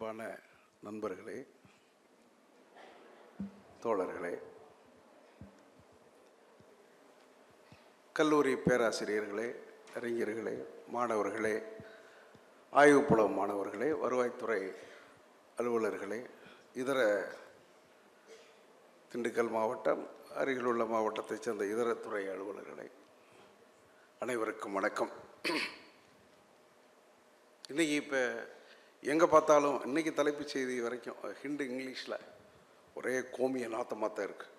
அன்பான நண்பர்களே தோழர்களே கல்லூரி பேராசிரியர்களே அறிஞர்களே மாணவர்களே ஆய்வுப்புல மாணவர்களே வருவாய்த்துறை அலுவலர்களே இதர திண்டுக்கல் மாவட்டம் அருகிலுள்ள மாவட்டத்தைச் சேர்ந்த இதர துறை அலுவலர்களே அனைவருக்கும் வணக்கம். இன்றைக்கி இப்போ எங்கே பார்த்தாலும் இன்றைக்கி தலைப்புச் செய்தி வரைக்கும் ஹிண்டு இங்கிலீஷில் ஒரே கோமிய நாத்தமாக தான் இருக்குது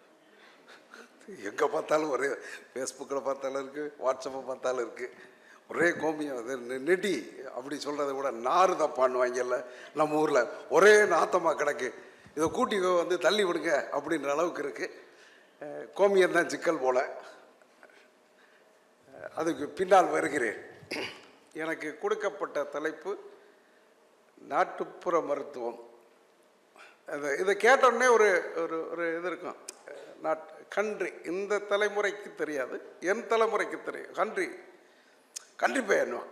எங்கே பார்த்தாலும் ஒரே ஃபேஸ்புக்கில் பார்த்தாலும் இருக்குது வாட்ஸ்அப்பை பார்த்தாலும் இருக்குது ஒரே கோமியம் அது நெ- நெடி அப்படி சொல்கிறத விட நாறு தப்பான்னுவாங்கல்ல நம்ம ஊரில் ஒரே நாத்தமாக கிடக்கு. இதை கூட்டி வந்து தள்ளி விடுங்க அப்படின்ற அளவுக்கு இருக்குது கோமியம் தான் சிக்கல் போல். அதுக்கு பின்னால் வருகிறேன். எனக்கு கொடுக்கப்பட்ட தலைப்பு நாட்டுப்புற மருத்துவம். அது இதை கேட்டோடனே ஒரு ஒரு ஒரு இது இருக்கும். நாட் கன்றி. இந்த தலைமுறைக்கு தெரியாது. என் தலைமுறைக்கு தெரியும். கன்றி. கன்றி பெயர்னுவான்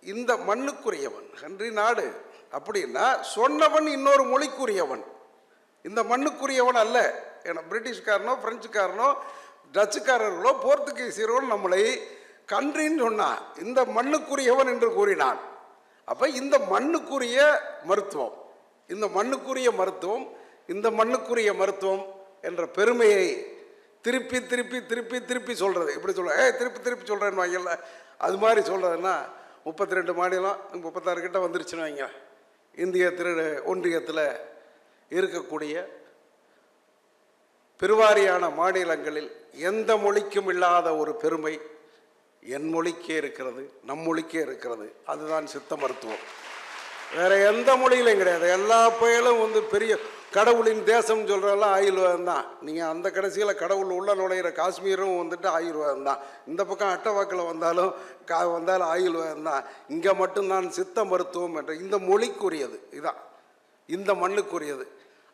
இந்த மண்ணுக்குரியவன் கன்றி நாடு அப்படின்னா சொன்னவன் இன்னொரு மொழிக்குரியவன். இந்த மண்ணுக்குரியவன் அல்ல. ஏன்னா பிரிட்டிஷ்காரனோ பிரெஞ்சுக்காரனோ டச்சுக்காரர்களோ போர்த்துகீசியர்களோ நம்மளை கன்றின்னு சொன்னான். இந்த மண்ணுக்குரியவன் என்று கூறினான். அப்போ இந்த மண்ணுக்குரிய மருத்துவம் இந்த மண்ணுக்குரிய மருத்துவம் இந்த மண்ணுக்குரிய மருத்துவம் என்ற பெருமையை திருப்பி திருப்பி திருப்பி திருப்பி சொல்கிறது இப்படி சொல்கிறேன் ஏ திருப்பி திருப்பி சொல்கிறேன்னு வாங்கல அது மாதிரி சொல்கிறதுன்னா முப்பத்தி ரெண்டு மாநிலம் முப்பத்தாறு கிட்ட வந்துருச்சுன்னு வைங்க. இந்திய திரு ஒன்றியத்தில் இருக்கக்கூடிய பெருவாரியான மாநிலங்களில் எந்த மொழிக்கும் இல்லாத ஒரு பெருமை என் மொழிக்கே இருக்கிறது நம் மொழிக்கே இருக்கிறது. அதுதான் சித்த மருத்துவம். வேற எந்த மொழியிலையும் கிடையாது. எல்லா பயலும் வந்து பெரிய கடவுளின் தேசம் சொல்கிறதெல்லாம் ஆயுர்வேதம் தான். நீங்கள் அந்த கடைசியில் கடவுள் உள்ள நுழையிற காஷ்மீரும் வந்துட்டு ஆயுர்வேதம் தான். இந்த பக்கம் அட்டவாக்கில் வந்தாலும் கா வந்தாலும் ஆயுர்வேதம் தான். இங்கே மட்டும்தான் சித்த மருத்துவம் என்ற இந்த மொழிக்குரியது. இதான். இந்த மண்ணுக்குரியது.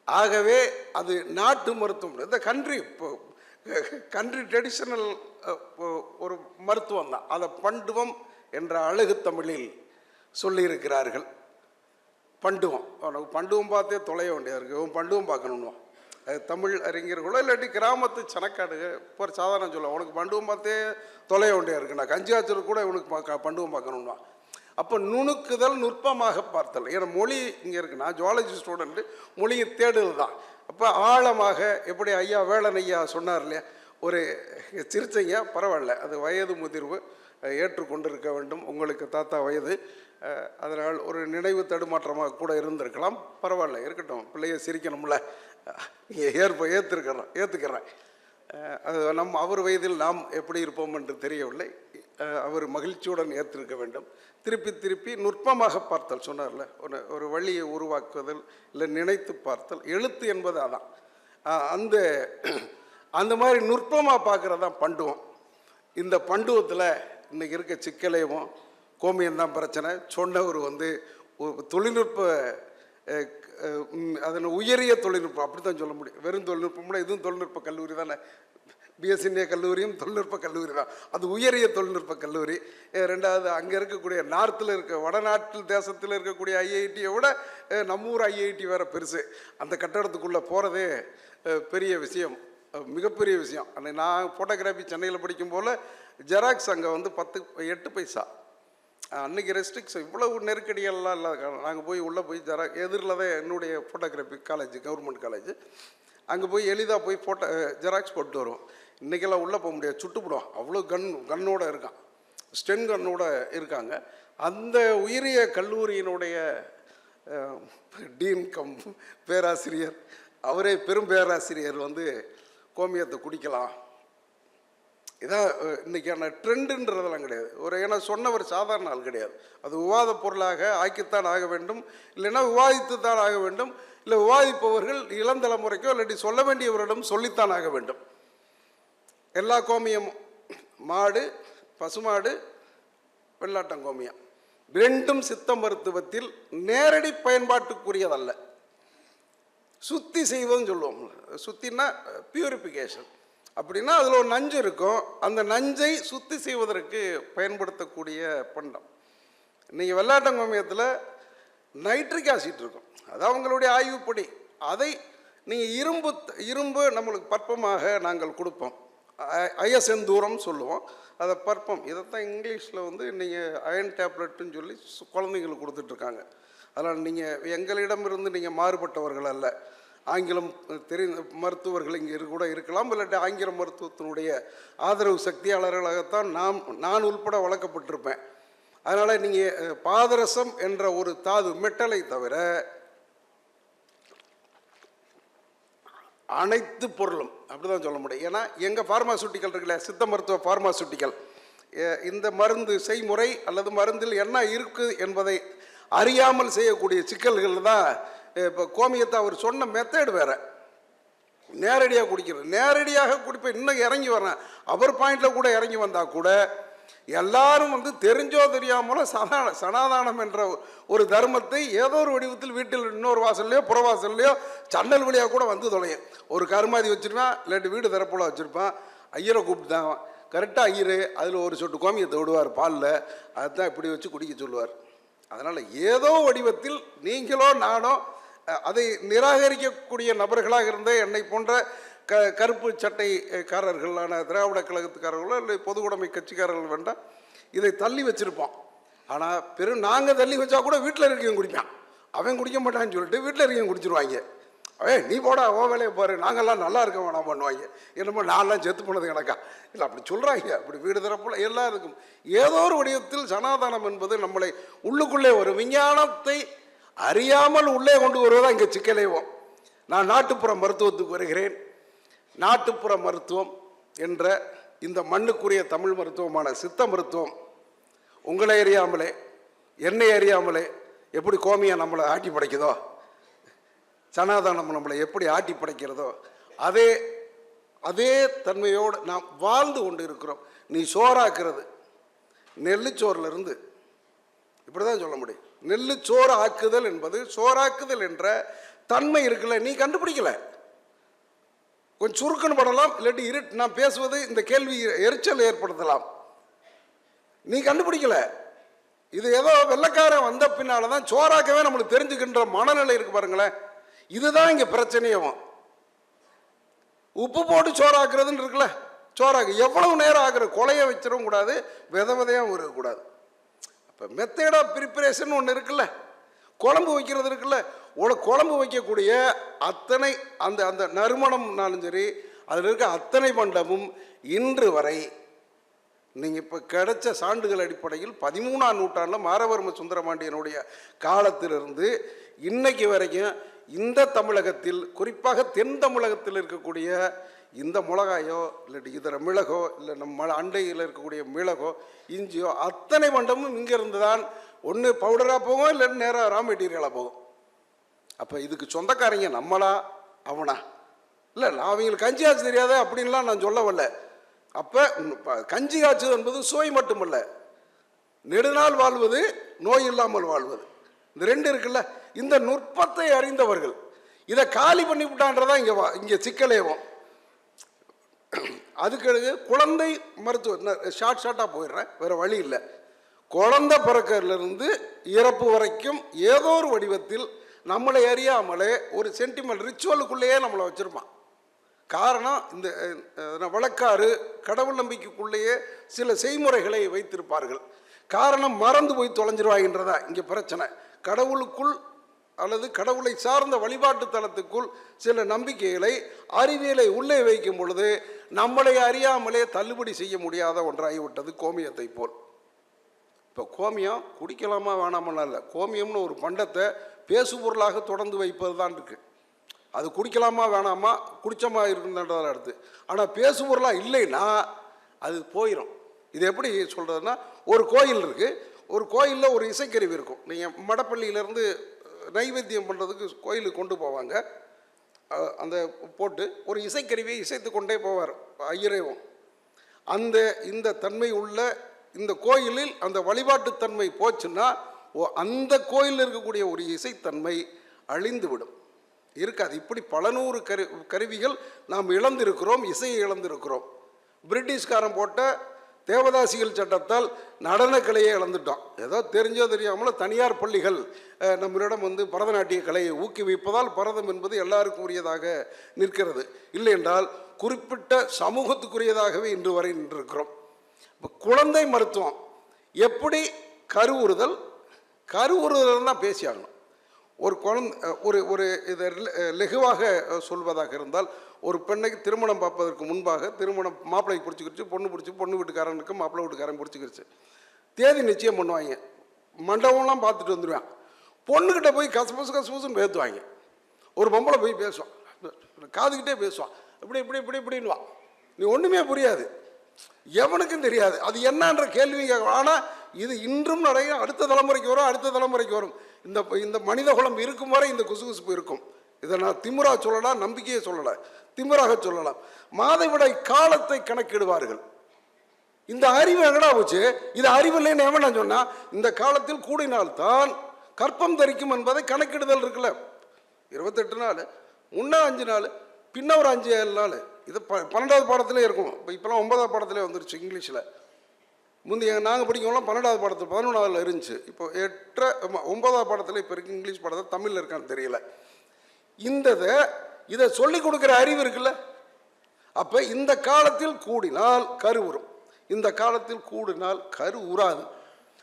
ஆகவே அது நாட்டு மருத்துவம். இந்த கண்ட்ரி இப்போ கண்ட்ரி ட்ரெடிஷ்னல் ஒரு மருத்துவம் தான். அதை பண்டுவம் என்ற அழகு தமிழில் சொல்லியிருக்கிறார்கள். பண்டுவம். அவனுக்கு பண்டுவம் பார்த்தே தொலைய வேண்டியதாக இருக்குது அவன் பண்டுவம் பார்க்கணுன்னுவான் அது தமிழ் அறிஞர்களோ இல்லாட்டி கிராமத்து சனக்காடு இப்போ சாதாரணம் சாதாரண சொல்ல உனக்கு பண்டுவம் பார்த்தே தொலைய வேண்டியது இருக்கு. நான் கஞ்சி கூட இவனுக்கு பார்க்க பண்டுவம் பார்க்கணுன்னுவான் அப்போ நுணுக்குதல் நுட்பமாக பார்த்தல். ஏன்னா மொழி இங்கே இருக்குன்னா ஜுவாலஜி ஸ்டூடெண்ட்டு மொழியை தேடுதல் தான். அப்போ ஆழமாக எப்படி ஐயா வேளன் ஐயா சொன்னார் இல்லையா? ஒரு சிரிச்சைங்க பரவாயில்ல. அது வயது முதிர்வு ஏற்றுக்கொண்டிருக்க வேண்டும். உங்களுக்கு தாத்தா வயது. அதனால் ஒரு நினைவு தடுமாற்றமாக கூட இருந்திருக்கலாம். பரவாயில்ல இருக்கட்டும். பிள்ளைய சிரிக்கணும்ல. ஏற்ப ஏற்றுக்கிறேன் ஏற்றுக்கிறேன் அது நம் அவர் வயதில் நாம் எப்படி இருப்போம் என்று தெரியவில்லை. அவர் மகிழ்ச்சியுடன் ஏற்றிருக்க வேண்டும். திருப்பி திருப்பி நுட்பமாக பார்த்தல் சொன்னார்ல. ஒரு ஒரு வழியை உருவாக்குதல் இல்லை நினைத்து பார்த்தல். எழுத்து என்பது அதான். அந்த அந்த மாதிரி நுட்பமாக பார்க்குறது தான் பண்டுவம். இந்த பண்டுவத்தில் இன்னைக்கு இருக்க சிக்கலையும் கோமியம் தான் பிரச்சனை. சொன்னவர் வந்து தொழில்நுட்ப அதன் உயரிய தொழில்நுட்பம் அப்படி தான் சொல்ல முடியும். வெறும் தொழில்நுட்பம்னா இதுவும் தொழில்நுட்ப கல்லூரி தானே. பிஎஸ்என்ஏ கல்லூரியும் தொழில்நுட்ப கல்லூரி தான். அது உயரிய தொழில்நுட்ப கல்லூரி. ரெண்டாவது அங்கே இருக்கக்கூடிய நார்த்தில் இருக்க வடநாட்டில் தேசத்தில் இருக்கக்கூடிய ஐஐடியை விட நம்ம ஊர் ஐஐடி வேறு பெருசு. அந்த கட்டடத்துக்குள்ளே போகிறதே பெரிய விஷயம். மிகப்பெரிய விஷயம். அன்னைக்கு நான் ஃபோட்டோகிராஃபி சென்னையில் படிக்கும் போல் ஜெராக்ஸ் அங்கே வந்து பத்து எட்டு பைசா. அன்னைக்கு ரெஸ்ட்ரிக்ஷன் இவ்வளவு நெருக்கடியெல்லாம் இல்லாத நாங்கள் போய் உள்ளே போய் ஜெரா எதிரில் தான் என்னுடைய ஃபோட்டோகிராஃபி காலேஜ் கவர்மெண்ட் காலேஜ் அங்கே போய் எளிதாக போய் ஃபோட்டோ ஜெராக்ஸ் போட்டு வருவோம். இன்றைக்கெல்லாம் உள்ளே போக முடியாது. சுட்டுப்படும் அவ்வளோ கன் கன்னோடு இருக்கான். ஸ்டென் கன்னோட இருக்காங்க. அந்த உயரிய கல்லூரியினுடைய டீன் கம் பேராசிரியர். அவரே பெரும் பேராசிரியர் வந்து கோமியத்தை குடிக்கலாம். இதான் இன்றைக்கான இன்னைக்கான ட்ரெண்டுன்றதெல்லாம் கிடையாது. ஒரு ஏன்னா சொன்னவர் சாதாரண ஆள் கிடையாது. அது விவாத பொருளாக ஆக்கித்தான் ஆக வேண்டும். இல்லைன்னா விவாதித்து தான் ஆக வேண்டும். இல்லை விவாதிப்பவர்கள் இளந்தலைமுறைக்கோ இல்லாட்டி சொல்ல வேண்டியவரிடம் சொல்லித்தான் ஆக வேண்டும். எல்லா கோமியமும் மாடு பசுமாடு வெள்ளாட்டங்கோமியம் ரெண்டும் சித்த மருத்துவத்தில் நேரடி பயன்பாட்டுக்குரியதல்ல. சுத்தி செய்வதுன்னு சொல்லுவோம். சுத்தின்னா பியூரிஃபிகேஷன் அப்படின்னா அதில் ஒரு நஞ்சு இருக்கும். அந்த நஞ்சை சுத்தி செய்வதற்கு பயன்படுத்தக்கூடிய பண்டம். நீங்கள் வெள்ளாட்டங்கோமியத்தில் நைட்ரிக் ஆசிட் இருக்கும். அது அவங்களுடைய ஆய்வுப்படி. அதை நீங்கள் இரும்பு இரும்பு நம்மளுக்கு பற்பமாக நாங்கள் கொடுப்போம். ஐஎஸ்என் தூரம் சொல்லுவோம். அதை பற்பம். இதைத்தான் இங்கிலீஷில் வந்து நீங்கள் அயன் டேப்லெட்டுன்னு சொல்லி சு- குழந்தைங்களுக்கு கொடுத்துட்ருக்காங்க அதனால் நீங்கள் எங்களிடமிருந்து நீங்கள் மாறுபட்டவர்கள் அல்ல. ஆங்கிலம் தெரிந்த மருத்துவர்கள் இங்கே கூட இருக்கலாம் இல்லாட்டி ஆங்கில மருத்துவத்தினுடைய ஆதரவு சக்தியாளர்களாகத்தான் நாம் நான் உள்பட வளர்க்கப்பட்டிருப்பேன். அதனால் நீங்கள் பாதரசம் என்ற ஒரு தாது மெட்டலை தவிர அனைத்து பொருளும் அப்படிதான் சொல்ல முடியும். ஏன்னா எங்கள் ஃபார்மாசூட்டிக்கல் இருக்குல்ல சித்த மருத்துவ ஃபார்மாசூட்டிக்கல் இந்த மருந்து செய்முறை அல்லது மருந்தில் என்ன இருக்குது என்பதை அறியாமல் செய்யக்கூடிய சிக்கல்கள் தான் இப்போ கோமியத்தை அவர் சொன்ன மெத்தேடு வேற. நேரடியாக குடிக்கிறது. நேரடியாக குடிப்பேன் இன்னும் இறங்கி வரேன் அவர் பாயிண்டில் கூட இறங்கி வந்தால் கூட எல்லாரும் வந்து தெரிஞ்சோ தெரியாமலோ சதான சனாதானம் என்ற ஒரு தர்மத்தை ஏதோ ஒரு வடிவத்தில் வீட்டில் இன்னொரு வாசல்லையோ புறவாசல்லையோ சன்னல் வழியாக கூட வந்து தொலையும். ஒரு கருமாதி வச்சுருப்பேன் இல்லாட்டி வீடு திறப்போல வச்சுருப்பான். ஐயரை கூப்பிட்டு தான் கரெக்டாக ஐயர் அதில் ஒரு சொட்டு கோமியத்தை விடுவார் பாலில். அதுதான் இப்படி வச்சு குடிக்க சொல்லுவார். அதனால் ஏதோ வடிவத்தில் நீங்களோ நானோ அதை நிராகரிக்கக்கூடிய நபர்களாக இருந்த என்னை போன்ற க கருப்பு சட்டைக்காரர்களான திராவிட கழகத்துக்காரர்களோ இல்லை பொதுவுடைமை கட்சிக்காரர்கள் வேண்டாம் இதை தள்ளி வச்சிருப்போம் ஆனால் பெரும் நாங்கள் தள்ளி வச்சா கூட வீட்டில் இருக்கவங்க குடிப்பான். அவன் குடிக்க மாட்டான்னு சொல்லிட்டு வீட்டில் இருக்கவங்க குடிச்சிருவாங்க. ஏய் நீ போடா ஓ வேலையை பாரு. நாங்கள்லாம் நல்லா இருக்க வேணாம் பண்ணுவாங்க. என்னமோ நான்லாம் செத்து போனது எனக்கா. இல்லை அப்படி சொல்கிறாங்க அப்படி வீடு தரப்புல எல்லாம் இருக்கும். ஏதோ ஒரு வடிவத்தில் சனாதனம் என்பது நம்மளை உள்ளுக்குள்ளே ஒரு விஞ்ஞானத்தை அறியாமல் உள்ளே கொண்டு வருவதா இங்கே சிக்கலேவோம். நான் நாட்டுப்புற மருத்துவத்துக்கு வருகிறேன். நாட்டுப்புற மருத்துவம் என்ற இந்த மண்ணுக்குரிய தமிழ் மருத்துவமான சித்த மருத்துவம் உங்களை அறியாமலே என்னை அறியாமலே எப்படி கோமியா நம்மளை ஆட்டி படைக்குதோ? சனாதனம் நம்மளை எப்படி ஆட்டி படைக்கிறதோ அதே அதே தன்மையோடு நாம் வாழ்ந்து கொண்டு இருக்கிறோம். நீ சோறாக்குறது நெல்லுச்சோறிலிருந்து இப்படி தான் சொல்ல முடியும். நெல்லுச்சோறு ஆக்குதல் என்பது சோறாக்குதல் என்ற தன்மை இருக்குல்ல நீ கண்டுபிடிக்கல. கொஞ்சம் சுருக்குன்னு படலாம் இல்லாட்டி இருட் நான் பேசுவது இந்த கேள்வி எரிச்சல் ஏற்படுத்தலாம். நீ கண்டுபிடிக்கல. இது ஏதோ வெள்ளக்காரன் வந்த பின்னால தான் சோறாக்கவே நம்மளுக்கு தெரிஞ்சுக்கின்ற மனநிலை இருக்கு பாருங்களேன். இதுதான் இங்கே பிரச்சனையும் உப்பு போட்டு சோறாக்குறதுன்னு இருக்குல்ல சோறாக்கு. எவ்வளவு நேரம் ஆகுற கொலையை வச்சிடவும் கூடாது வித விதையாகவும் இருக்கக்கூடாது. இப்போ மெத்தட் ஆஃப் ப்ரிப்பரேஷன் ஒன்று இருக்குல்ல குழம்பு வைக்கிறது இருக்குல்ல உட குழம்பு வைக்கக்கூடிய அத்தனை அந்த அந்த நறுமணம்னாலும் சரி அதில் இருக்க அத்தனை பண்டமும் இன்று வரை நீங்கள் இப்போ கிடைச்ச சான்றுகள் அடிப்படையில் பதிமூணாம் நூற்றாண்டில் மாரவர்ம சுந்தரபாண்டியனுடைய காலத்திலிருந்து இன்னைக்கு வரைக்கும் இந்த தமிழகத்தில் குறிப்பாக தென் தமிழகத்தில் இருக்கக்கூடிய இந்த மிளகாயோ இல்லாட்டி இதர மிளகோ இல்லை நம்ம அண்டையில் இருக்கக்கூடிய மிளகோ இஞ்சியோ அத்தனை மண்டமும் இங்கேருந்து தான் ஒன்று பவுடராக போகும் இல்லைன்னு நேராக ரா மெட்டீரியலாக போகும். அப்போ இதுக்கு சொந்தக்காரங்க நம்மளா அவனா? இல்லை நான் அவங்களுக்கு கஞ்சி ஆச்சு தெரியாத அப்படின்லாம் நான் சொல்ல வரல அப்போ கஞ்சி காய்ச்சது என்பது சுவை மட்டுமல்ல. நெடுநாள் வாழ்வது நோய் இல்லாமல் வாழ்வது. இந்த ரெண்டு இருக்குல்ல இந்த நுட்பத்தை அறிந்தவர்கள். இதை காலி பண்ணி விட்டான்றதான் இங்கே வா இங்கே சிக்கலேவும். அதுக்கு குழந்தை மருத்துவர் ஷார்ட் ஷார்ட்டாக போயிடுறேன் வேறு வழி இல்லை. குழந்தை பிறக்கிறதுலேருந்து இறப்பு வரைக்கும் ஏதோ ஒரு வடிவத்தில் நம்மளை அறியாமலே ஒரு சென்டிமெண்ட் ரிச்சுவலுக்குள்ளேயே நம்மளை வச்சுருப்பான். காரணம் இந்த வழக்காறு கடவுள் நம்பிக்கைக்குள்ளேயே சில செய்முறைகளை வைத்திருப்பார்கள். காரணம் மறந்து போய் தொலைஞ்சிருவாங்கன்றதா இங்கே பிரச்சனை. கடவுளுக்குள் அல்லது கடவுளை சார்ந்த வழிபாட்டு தலத்துக்குள் சில நம்பிக்கைகளை அறிவியலை உள்ளே வைக்கும் பொழுது நம்மளை அறியாமலே தள்ளுபடி செய்ய முடியாத ஒன்றாகிவிட்டது கோமியத்தை போல். இப்போ கோமியம் குடிக்கலாமா வேணாமெல்லாம் இல்லை. கோமியம்னு ஒரு பண்டத்தை பேசுபொருளாக தொடர்ந்து வைப்பது தான் இருக்குது அது குடிக்கலாமா வேணாமா? குடிச்சமா இருக்குன்றதால அடுத்து. ஆனால் பேசுபொருளாக இல்லைன்னா அது போயிடும் இது எப்படி சொல்கிறதுனா ஒரு கோயில் இருக்குது ஒரு கோயிலில் ஒரு இசைக்கருவி இருக்கும். நீங்கள் மடப்பள்ளியிலேருந்து நைவேத்தியம் பண்ணுறதுக்கு கோயிலுக்கு கொண்டு போவாங்க. அந்த போட்டு ஒரு இசைக்கருவியை இசைத்து கொண்டே போவார் ஐயரேவும் அந்த இந்த தன்மை உள்ள இந்த கோயிலில் அந்த வழிபாட்டுத்தன்மை போச்சுன்னா ஓ அந்த கோயிலில் இருக்கக்கூடிய ஒரு இசைத்தன்மை அழிந்து விடும் இருக்காது. இப்படி பல நூறு கரு கருவிகள் நாம் இழந்திருக்கிறோம் இசையை இழந்திருக்கிறோம். பிரிட்டிஷ்காரன் போட்ட தேவதாசிகள் சட்டத்தால் நடனக்கலையை இழந்துட்டோம் ஏதோ தெரிஞ்சோ தெரியாமலோ தனியார் பள்ளிகள் நம்மளிடம் வந்து பரதநாட்டிய கலையை ஊக்குவிப்பதால் பரதம் என்பது எல்லாருக்கும் உரியதாக நிற்கிறது. இல்லை என்றால் குறிப்பிட்ட சமூகத்துக்குரியதாகவே இன்று வரை நின்றிருக்கிறோம். இப்போ குழந்தை மருத்துவம் எப்படி கருவுறுதல்? கருவுறுதல் தான் பேசியாகணும். ஒரு குழந்தை ஒரு ஒரு இதை லெகுவாக சொல்வதாக இருந்தால் ஒரு பெண்ணுக்கு திருமணம் பார்ப்பதற்கு முன்பாக திருமணம் மாப்பிள்ளைக்கு பிடிச்சிக்கிருச்சு பொண்ணு பிடிச்சி பொண்ணு வீட்டுக்காரனுக்கு மாப்பிள்ளை வீட்டுக்காரன் பிடிச்சிக்கிடுச்சு தேதி நிச்சயம் பண்ணுவாங்க. மண்டபம்லாம் பார்த்துட்டு வந்துடுவேன். பொண்ணுக்கிட்ட போய் கசபசு கசபசுன்னு பேத்துவாங்க ஒரு பொம்பளை போய் பேசுவான். காதுகிட்டே பேசுவான். இப்படி இப்படி இப்படி இப்படின்வான் நீ ஒன்றுமே புரியாது. எவனுக்கும் தெரியாது. அது என்னன்ற கேள்வி கேட்கலாம். ஆனால் இது இன்றும் நிறைய அடுத்த தலைமுறைக்கு வரும் அடுத்த தலைமுறைக்கு வரும். இந்த இந்த மனித குலம் இருக்கும் வரை இந்த குசுகுசுப்பு இருக்கும். இதை நான் திமுறா சொல்லலாம் நம்பிக்கையை சொல்லலை. திமுறாக சொல்லலாம். மாதவிடாய் காலத்தை கணக்கிடுவார்கள். இந்த அறிவு எங்கடா போச்சு? இது அறிவு இல்லைன்னு எவன் சொன்னா இந்த காலத்தில் கூடினால்தான் கற்பம் தரிக்கும் என்பதை கணக்கிடுதல் இருக்குல்ல. இருபத்தெட்டு நாள் முன்னா அஞ்சு நாள் பின்ன ஒரு அஞ்சு ஏழு நாள். இது ப பன்னெண்டாவது பாடத்திலே இருக்கும். இப்போ இப்போலாம் ஒன்பதாவது பாடத்திலே வந்துருச்சு இங்கிலீஷில். முந்தைய நாங்கள் படிக்கும்போது பன்னெண்டாவது பாடத்தில் பதினொன்றாவதுல இருந்துச்சு. இப்போ எட்டரை ஒன்பதாவது பாடத்தில் இப்போ இருக்கு இங்கிலீஷ் பாடத்தில் தமிழில் இருக்கான்னு தெரியல. இந்த இதை சொல்லிக் கொடுக்குற அறிவு இருக்குல்ல? அப்போ இந்த காலத்தில் கூடினால் கரு உரும் இந்த காலத்தில் கூடினால் கரு உறாது.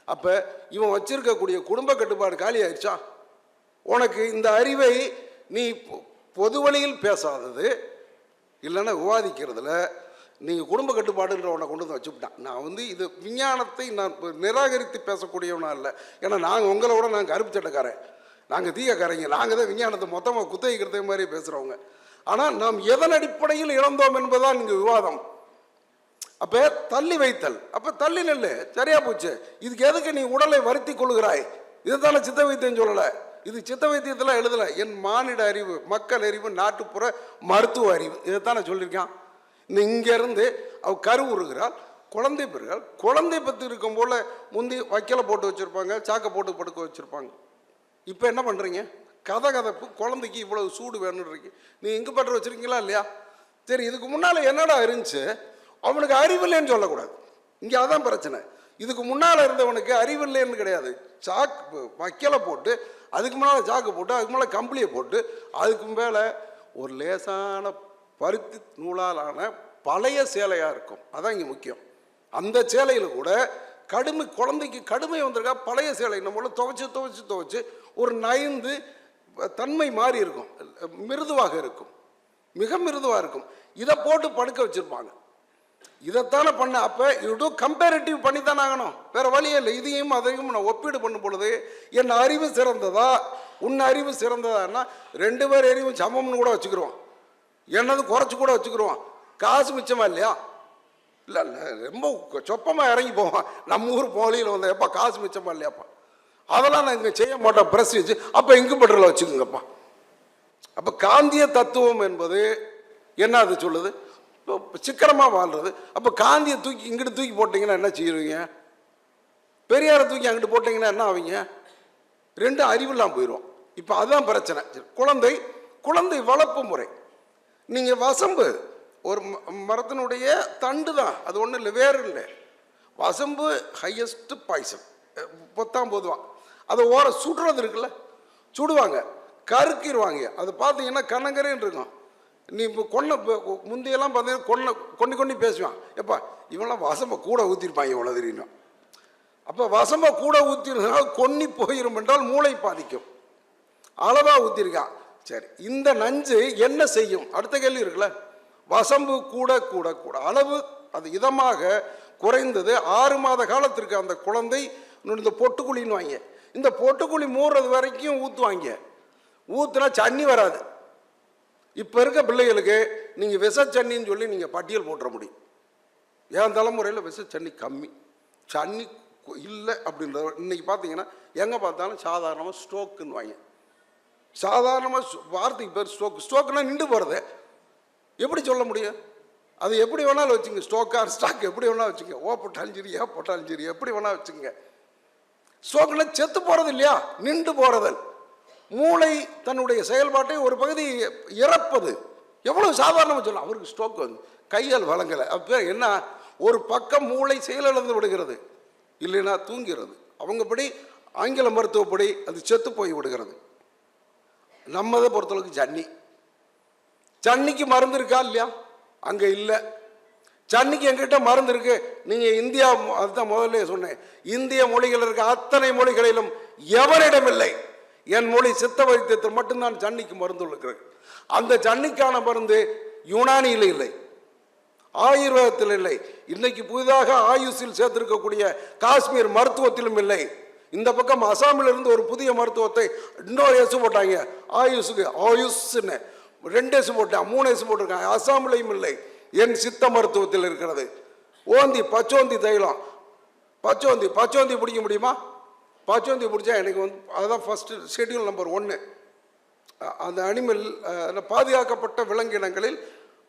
அப்போ இவன் வச்சிருக்கக்கூடிய குடும்ப கட்டுப்பாடு காலி ஆயிடுச்சா? உனக்கு இந்த அறிவை நீ பொ- பொது வழியில் பேசாதது இல்லைன்னா விவாதிக்கிறதுல நீங்கள் குடும்ப கட்டுப்பாடுன்ற உன்னை கொண்டு வந்து வச்சுவிட்டான் நான் வந்து இது விஞ்ஞானத்தை நான் நிராகரித்து பேசக்கூடியவனா இல்லை. ஏன்னா நாங்கள் உங்களை விட நாங்கள் கருப்பு சட்டக்காரன். நாங்கள் தீயக்காரங்க நாங்கள் தான் விஞ்ஞானத்தை மொத்தமாக குத்தகைக்கிறதே மாதிரி பேசுகிறவங்க ஆனால் நாம் எதன் அடிப்படையில் இழந்தோம் என்பதுதான் இங்கே விவாதம். அப்போ தள்ளி வைத்தல். அப்போ தள்ளி நெல்லு. சரியா போச்சு. இதுக்கு எதுக்கு நீ உடலை வருத்தி கொள்கிறாய் இதுதானே சித்த வைத்தியம் சொல்லலை. இது சித்த வைத்தியத்தெல்லாம் எழுதலை. என் மானிட அறிவு மக்கள் அறிவு நாட்டுப்புற மருத்துவ அறிவு. இதைத்தானே சொல்லியிருக்கான். இங்கேருந்து அவ உருகிறாள். குழந்தை பெறுகிறாள். குழந்தை பற்றி இருக்கும் போல முந்தி வைக்கலை போட்டு வச்சுருப்பாங்க சாக்கை போட்டு படுக்க வச்சுருப்பாங்க. இப்போ என்ன பண்ணுறீங்க கதை கதப்பு குழந்தைக்கு இவ்வளவு சூடு வேணுன்றீங்க. நீ இங்கு பட்டர் வச்சுருக்கீங்களா இல்லையா? சரி இதுக்கு முன்னால் என்னடா இருந்துச்சு? அவனுக்கு அறிவில்லைன்னு சொல்லக்கூடாது. இங்கே அதான் பிரச்சனை. இதுக்கு முன்னால் இருந்தவனுக்கு அறிவில்லைன்னு கிடையாது. சாக்கு வைக்கலை போட்டு அதுக்கு முன்னால் சாக்கு போட்டு அதுக்கு மேலே கம்பளியை போட்டு அதுக்கு மேலே ஒரு லேசான பருத்தி நூலாலான பழைய சேலையாக இருக்கும். அதான் இங்கே முக்கியம். அந்த சேலையில் கூட கடுமை குழந்தைக்கு கடுமை வந்திருக்கா பழைய சேலை. நம்மளும் துவைச்சு துவைச்சு துவைச்சு ஒரு நயந்து தன்மை மாறி இருக்கும். மிருதுவாக இருக்கும். மிக மிருதுவாக இருக்கும். இதை போட்டு படுக்க வச்சுருப்பாங்க. இதைத்தானே பண்ண. அப்போ இது கம்பேரிட்டிவ் பண்ணி தானே ஆகணும். வேறு வழியே இல்லை. இதையும் அதையும் நான் ஒப்பீடு பண்ணும் பொழுது என் அறிவு சிறந்ததா? உன் அறிவு சிறந்ததான்னா ரெண்டு பேர் அறிவும் சமம்னு கூட வச்சுக்கிறோம் என்னது குறைச்சி கூட வச்சுக்கிறோம் காசு மிச்சமா இல்லையா? இல்லை இல்லை. ரொம்ப சொப்பமாக இறங்கி போவான் நம்ம ஊர் போலியில் வந்தேன் எப்பா காசு மிச்சமா இல்லையாப்பா? அதெல்லாம் நான் இங்கே செய்ய மாட்டோம் ப்ரெஸ் வச்சு அப்போ இங்கு பெட்ரோல் வச்சுக்கோங்கப்பா. அப்போ காந்திய தத்துவம் என்பது என்ன அது சொல்லுது? சிக்கரமாக சிக்கனமாக வாழ்றது. அப்போ காந்தியை தூக்கி இங்கிட்டு தூக்கி போட்டிங்கன்னா என்ன செய்வீங்க? பெரியாரை தூக்கி அங்கிட்டு போட்டிங்கன்னா என்ன ஆவீங்க? ரெண்டும் அறிவில்லாம் போயிடும் இப்போ அதுதான் பிரச்சனை. குழந்தை குழந்தை வளர்ப்பு முறை. நீங்கள் வசம்பு ஒரு ம- மரத்தினுடைய தண்டு தான். அது ஒன்றும் இல்லை வேறு இல்லை. வசம்பு ஹையஸ்ட்டு பாய்சன் பொத்தாம் போதுவான். அதை ஓர சுடுறது இருக்குல்ல? சுடுவாங்க. கருக்கிடுவாங்க அது பார்த்தீங்கன்னா கண்ணங்கரேன்னு இருக்கும். நீ இப்போ கொன்ன முந்தையெல்லாம் பார்த்தீங்கன்னா கொன்ன கொண்டு கொண்டு பேசுவான். எப்பா இவன்லாம் வசம்ப கூட ஊற்றிருப்பாங்க இவ்வளோ தெரியும் அப்போ வசம்ப கூட ஊற்றிருந்தா கொன்னி போயிடும் என்றால் மூளை பாதிக்கும். அளவாக ஊற்றிருக்கான் சரி இந்த நஞ்சு என்ன செய்யும்? அடுத்த கேள்வி இருக்குல்ல. வசம்பு கூட கூட கூட. அளவு அது இதமாக குறைந்தது ஆறு மாத காலத்திற்கு அந்த குழந்தை இந்த பொட்டுக்குழின்னு வாங்க இந்த பொட்டுக்குழி மூடுறது வரைக்கும் ஊற்றுவாங்க ஊற்றுனா சன்னி வராது. இப்போ இருக்க பிள்ளைகளுக்கு நீங்கள் விஷச்சன்னின்னு சொல்லி நீங்கள் பட்டியல் போட்டுற முடியும். என் தலைமுறையில் விஷச்சன்னி கம்மி. சன்னி இல்லை அப்படின்றத இன்றைக்கி பார்த்தீங்கன்னா எங்கே பார்த்தாலும் சாதாரணமாக ஸ்ட்ரோக்குன்னு வாங்க சாதாரணமாக வார்த்தைக்கு பேர் ஸ்ட்ரோக் ஸ்ட்ரோக்குனா நின்று போகிறது எப்படி சொல்ல முடியும்? அது எப்படி வேணாலும் வச்சுங்க. ஸ்டோக்கார் ஸ்டாக் எப்படி வேணாலும் வச்சுங்க. ஓ போட்டாலும் சரி ஏ போட்டாலும் சரி எப்படி வேணால் வச்சுங்க. ஸ்ட்ரோக்கில் செத்து போகிறது இல்லையா நின்று போகிறதல் மூளை தன்னுடைய செயல்பாட்டை ஒரு பகுதி இறப்பது. எவ்வளோ சாதாரணமாக சொல்லலாம். அவருக்கு ஸ்ட்ரோக் வந்து. கையால் வழங்கலை. அப்போ என்ன? ஒரு பக்கம் மூளை செயலிழந்து விடுகிறது. இல்லைன்னா தூங்கிறது. அவங்கப்படி ஆங்கில மருத்துவப்படி அது செத்து போய் விடுகிறது. நம்மதை பொறுத்தளவுக்கு ஜன்னி. ஜன்னிக்கு மருந்து இருக்கா? இல்லையா? அங்கே இல்லை. சன்னிக்கு எங்கிட்ட மருந்து இருக்கு. நீங்க இந்தியா அதுதான் முதல்ல சொன்னேன். இந்திய மொழிகள் இருக்க அத்தனை மொழிகளிலும் எவரிடம் இல்லை. என் மொழி சித்த வைத்தியத்தில் மட்டும்தான் சன்னிக்கு மருந்து இருக்கிறது. அந்த சன்னிக்கான மருந்து யுனானியில் இல்லை. ஆயுர்வேதத்தில் இல்லை. இன்னைக்கு புதிதாக ஆயுஷில் சேர்த்திருக்கக்கூடிய காஷ்மீர் மருத்துவத்திலும் இல்லை. இந்த பக்கம் அசாமில் இருந்து ஒரு புதிய மருத்துவத்தை இன்னொரு எசு போட்டாங்க. ஆயுஷுக்கு ஆயுஷ்னு ரெண்டு எசு போட்டேன் மூணு எசு போட்டிருக்காங்க. அசாமிலையும் இல்லை. என் சித்த மருத்துவத்தில் இருக்கிறது. ஓந்தி பச்சோந்தி தைலம். பச்சோந்தி பச்சோந்தி பிடிக்க முடியுமா? பச்சோந்தி பிடிச்சா எனக்கு வந்து அதுதான் ஃபஸ்ட்டு ஷெட்யூல் நம்பர் ஒன்று அந்த அனிமல் பாதுகாக்கப்பட்ட விலங்கினங்களில்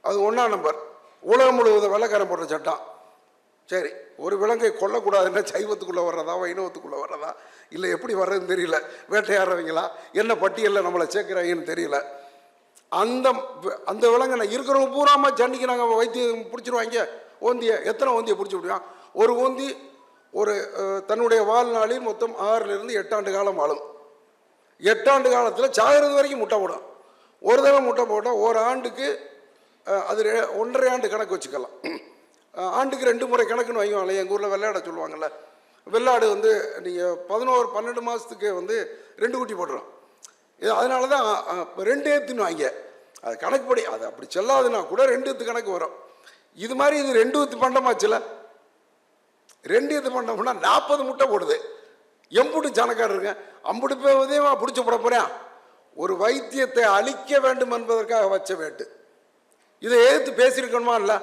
அது ஒன்றாம் நம்பர் உலகம் முழுவதும் வெள்ளக்காரன் போட்ட சட்டம் சரி ஒரு விலங்கை கொல்லக்கூடாதுன்னா சைவத்துக்குள்ளே வர்றதா வைணவத்துக்குள்ளே வர்றதா? இல்லை எப்படி வர்றதுன்னு தெரியல. வேட்டையாடுறவங்களா? என்ன பட்டியலில் நம்மளை சேர்க்குறாங்கன்னு தெரியல. அந்த அந்த விலங்கை இருக்கிறவங்க பூராம ஜன்னிக்கு நாங்கள் வைத்தியம் பிடிச்சிருவாங்க. ஓந்தியை எத்தனை ஓந்தியை பிடிச்சி விடுவான்? ஒரு ஓந்தி ஒரு தன்னுடைய வாழ்நாளில் மொத்தம் ஆறிலிருந்து எட்டாண்டு காலம் வாழும். எட்டாண்டு காலத்தில் சாகிறது வரைக்கும் முட்டை போடும். ஒரு தடவை முட்டை போட்டால் ஒரு ஆண்டுக்கு அது ஒன்றரை ஆண்டு கணக்கு வச்சுக்கலாம். ஆண்டுக்கு ரெண்டு முறை கணக்குன்னு வைக்குவாங்களே எங்கள் ஊரில் வெள்ளாட சொல்லுவாங்கள்ல வெள்ளாடு வந்து நீங்கள் பதினோரு பன்னெண்டு மாதத்துக்கு வந்து ரெண்டு குட்டி போட்டுரும். இது அதனால தான் ரெண்டே இப்ப ரெண்டு வாங்க. அது கணக்குப்படி அது அப்படி செல்லாதுன்னா கூட ரெண்டுத்து கணக்கு வரும். இது மாதிரி இது ரெண்டு வித்து பண்டமாச்சுல? ரெண்டு இது பண்ணோம்னா நாற்பது முட்டை போடுது. எம்புட்டு ஜனக்காரருங்க அம்புட்டு போய் உதயமா பிடிச்சி போட போறேன். ஒரு வைத்தியத்தை அழிக்க வேண்டும் என்பதற்காக வச்ச வேட்டு. இதை எதிர்த்து பேசியிருக்கணுமா இல்லை?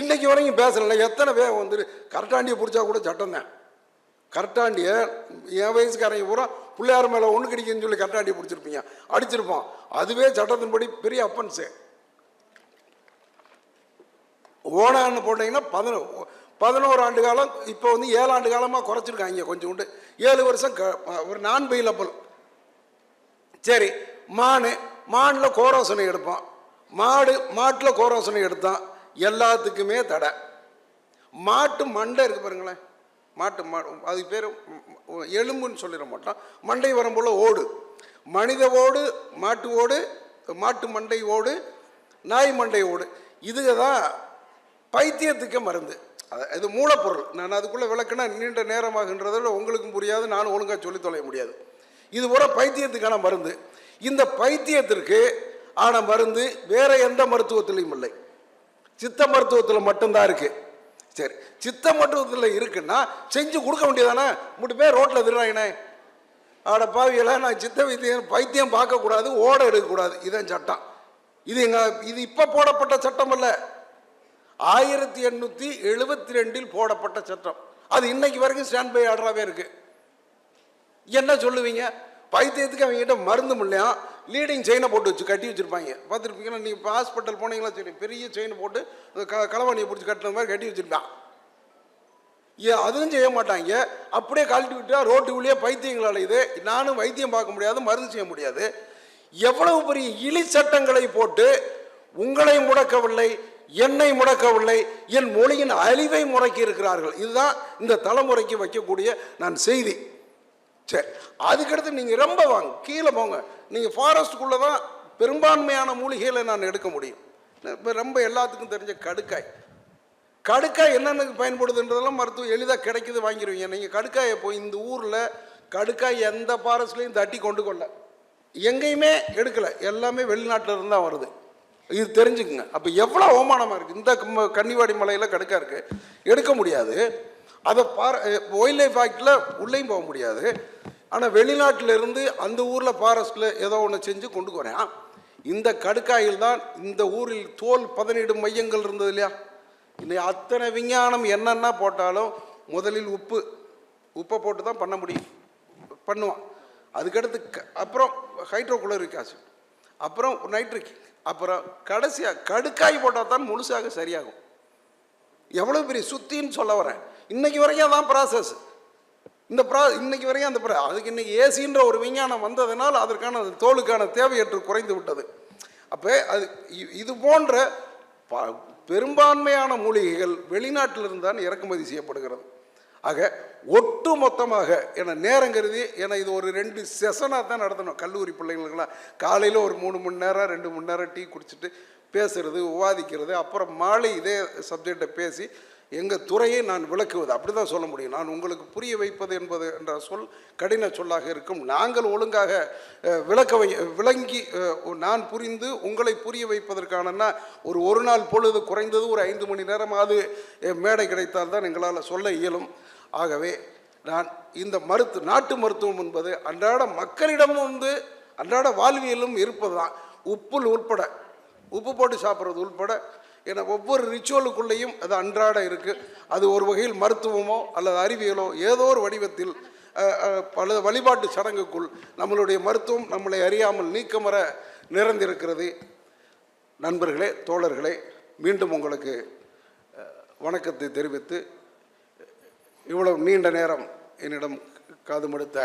இன்னைக்கு வரைக்கும் பேசலை. எத்தனை பேர் வந்து கரெக்டாண்டியை பிடிச்சா கூட சட்டம் தான். கரெக்டாண்டிய என் வயசுக்காரங்க பூரா பிள்ளையார் மேலே ஒன்று கிடைக்குன்னு சொல்லி கரெக்டாண்டி பிடிச்சிருப்பீங்க. அடிச்சிருப்போம் அதுவே சட்டத்தின்படி பெரிய அப்பன்ஸு ஓனான்னு போட்டிங்கன்னா பதினோ பதினோரு ஆண்டு காலம் இப்போ வந்து ஏழு ஆண்டு காலமாக குறைச்சிருக்காங்க கொஞ்சம் உண்டு. ஏழு வருஷம் க ஒரு நான் பெயிலபிள் சரி மானு மானில் கோரோசனை எடுப்போம் மாடு மாட்டில் கோரோசனை எடுத்தான். எல்லாத்துக்குமே தடை. மாட்டு மண்டை இருக்கு பாருங்களேன். மாட்டு மா அதுக்கு பேர் எலும்புன்னு சொல்லிட மாட்டோம். மண்டை வரம்போல் ஓடு. மனித ஓடு மாட்டு ஓடு மாட்டு மண்டை ஓடு நாய் மண்டை ஓடு. இதுக தான் பைத்தியத்துக்கு மருந்து. அது இது மூலப்பொருள். நான் அதுக்குள்ளே விளக்குனா நீண்ட நேரமாகின்றதோட விட உங்களுக்கும் புரியாது நானும் ஒழுங்காக சொல்லி தொலைய முடியாது. இது ஒரு பைத்தியத்துக்கான மருந்து. இந்த பைத்தியத்திற்கு ஆன மருந்து வேற எந்த மருத்துவத்திலையும் இல்லை. சித்த மருத்துவத்தில் மட்டும்தான் இருக்குது சரி சித்த மட்டத்தில் இருக்குன்னா செஞ்சு கொடுக்க வேண்டியதானே? மூட்டு பேர் ரோட்டில் திருறாங்கண்ணே ஆட பாவியெல்லாம் நான் சித்த வைத்தியம் பைத்தியம் பார்க்கக்கூடாது ஓட எடுக்கக்கூடாது. இதான் சட்டம். இது எங்கள் இது இப்போ போடப்பட்ட சட்டம் அல்ல. ஆயிரத்தி எண்ணூற்றி எழுபத்தி ரெண்டில் போடப்பட்ட சட்டம். அது இன்னைக்கு வரைக்கும் ஸ்டாண்ட் பை ஆர்டராகவே இருக்கு. என்ன சொல்லுவீங்க? பைத்தியத்துக்கு அவங்ககிட்ட மருந்து இல்லையா? லீடிங் செயினை போட்டு வச்சு கட்டி வச்சுருப்பாங்க. பார்த்துருப்பீங்கன்னா நீங்கள் இப்போ ஹாஸ்பிட்டல் போனீங்களா? சரி பெரிய செயின் போட்டு க களவாணியை பிடிச்சி கட்டுற மாதிரி கட்டி வச்சுருப்பான். ஏ அதுவும் செய்ய மாட்டாங்க. அப்படியே கழட்டி விட்டால் ரோட்டுக்குள்ளேயே பைத்தியங்களால் இது. நானும் வைத்தியம் பார்க்க முடியாது மருந்து செய்ய முடியாது. எவ்வளவு பெரிய இழி சட்டங்களை போட்டு உங்களை முடக்கவில்லை என்னை முடக்கவில்லை என் மொழியின் அழிவை முடக்கி இருக்கிறார்கள். இதுதான் இந்த தலைமுறைக்கு வைக்கக்கூடிய நான் செய்தி. சரி அதுக்கடுத்து நீங்கள் ரொம்ப வாங்க கீழே போங்க. நீங்கள் ஃபாரஸ்ட்டுக்குள்ளே தான் பெரும்பான்மையான மூலிகைகளை நான் எடுக்க முடியும். இப்போ ரொம்ப எல்லாத்துக்கும் தெரிஞ்ச கடுக்காய். கடுக்காய் என்னென்ன பயன்படுதுன்றதெல்லாம் மருத்துவம் எளிதாக கிடைக்குது வாங்கிடுவீங்க நீங்கள் கடுக்காயை போய் இந்த ஊரில் கடுக்காய் எந்த ஃபாரஸ்ட்லேயும் தட்டி கொண்டு கொள்ள. எங்கேயுமே எடுக்கலை. எல்லாமே வெளிநாட்டிலருந்து தான் வருது. இது தெரிஞ்சுக்குங்க. அப்போ எவ்வளோ அவமானமாக இருக்குது இந்த கன்னிவாடி மலையில் கடுக்கா இருக்குது எடுக்க முடியாது. அதை பார ஒயில்ட் லைஃப் ஆக்டில் உள்ளேயும் போக முடியாது. ஆனால் வெளிநாட்டில் இருந்து அந்த ஊரில் ஃபாரஸ்ட்டில் ஏதோ ஒன்று செஞ்சு கொண்டு போகிறேன் இந்த கடுக்காயில் தான் இந்த ஊரில் தோல் பதனிடும் மையங்கள் இருந்தது இல்லையா? இன்னைக்கு அத்தனை விஞ்ஞானம் என்னென்ன போட்டாலும் முதலில் உப்பு உப்பை போட்டு தான் பண்ண முடியும். பண்ணுவான். அதுக்கடுத்து க- அப்புறம் ஹைட்ரோகுளோரிக் ஆசிட் அப்புறம் நைட்ரிக் அப்புறம் கடைசியாக கடுக்காய் போட்டால் தான் முழுசாக சரியாகும். எவ்வளோ பெரிய சுத்தின்னு சொல்ல வரேன். இன்னைக்கு வரைக்கும் அதான் ப்ராசஸ் இந்த ப்ரா இன்னைக்கு வரைக்கும் அந்த ப்ரா அதுக்கு இன்னைக்கு ஏசின்ற ஒரு விஞ்ஞானம் வந்ததுனால் அதற்கான அந்த தோலுக்கான தேவையற்று குறைந்து விட்டது. அப்போ அது இது போன்ற ப- பெரும்பான்மையான மூலிகைகள் வெளிநாட்டிலிருந்து தான் இறக்குமதி செய்யப்படுகிறது. ஆக ஒட்டு மொத்தமாக என நேரம் கருதி ஏன்னா இது ஒரு ரெண்டு செஷனாக தான் நடத்தணும். கல்லூரி பிள்ளைங்களுக்கெல்லாம் காலையில் ஒரு மூணு மணி நேரம் ரெண்டு மணி நேரம் டீ குடிச்சிட்டு பேசுறது விவாதிக்கிறது அப்புறம் மாலை இதே சப்ஜெக்டை பேசி எங்கள் துறையை நான் விளக்குவது. அப்படி தான் சொல்ல முடியும். நான் உங்களுக்கு புரிய வைப்பது என்பது என்ற சொல் கடின சொல்லாக இருக்கும். நாங்கள் ஒழுங்காக விளக்க வை விளங்கி நான் புரிந்து உங்களை புரிய வைப்பதற்கானன்னா ஒரு ஒரு நாள் பொழுது குறைந்தது ஒரு ஐந்து மணி நேரமாவது மேடை கிடைத்தால் தான் எங்களால் சொல்ல இயலும். ஆகவே நான் இந்த மருத்து நாட்டு மருத்துவம் என்பது அன்றாட மக்களிடமும் வந்து அன்றாட வாழ்வியலும் இருப்பது தான் உப்புல் உட்பட உப்பு போட்டு சாப்பிட்றது உள்பட ஏன்னா ஒவ்வொரு ரிச்சுவலுக்குள்ளேயும் அது அன்றாட இருக்குது அது ஒரு வகையில் மருத்துவமோ அல்லது அறிவியலோ ஏதோ ஒரு வடிவத்தில் பல வழிபாட்டு சடங்குக்குள் நம்மளுடைய மருத்துவம் நம்மளை அறியாமல் நீக்கமர நிறைந்திருக்கிறது. நண்பர்களே தோழர்களே மீண்டும் உங்களுக்கு வணக்கத்தை தெரிவித்து இவ்வளவு நீண்ட நேரம் என்னிடம் காதுமடுத்த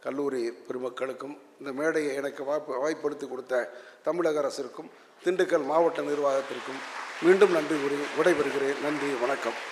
கல்லூரி பெருமக்களுக்கும் இந்த மேடையை எனக்கு வாய்ப்பு வாய்ப்படுத்தி கொடுத்த தமிழக அரசிற்கும் திண்டுக்கல் மாவட்ட நிர்வாகத்திற்கும் மீண்டும் நன்றி கூறி விடைபெறுகிறேன். நன்றி வணக்கம்.